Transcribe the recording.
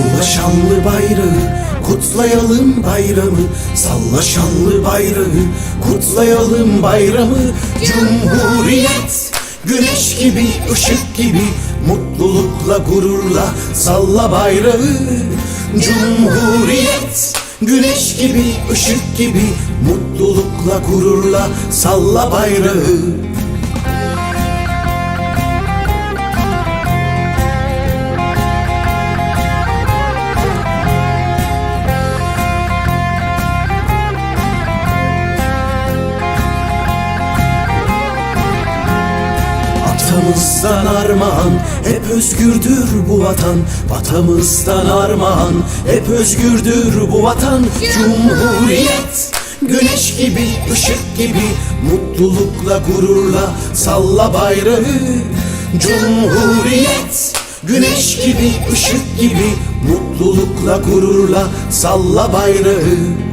Salla şanlı bayrağı Kutlayalım bayramı. Salla şanlı bayrağı Kutlayalım bayramı. Cumhuriyet Güneş gibi, ışık gibi. Mutlulukla, gururla Salla bayrağı. Cumhuriyet Güneş gibi, ışık gibi. Mutlulukla, gururla Salla bayrağı Atamızdan armağan hep özgürdür bu vatan. Vatamızdan armağan hep özgürdür bu vatan. Cumhuriyet Güneş gibi, ışık gibi Mutlulukla, gururla salla bayrağı. Cumhuriyet Güneş gibi, ışık gibi Mutlulukla, gururla salla bayrağı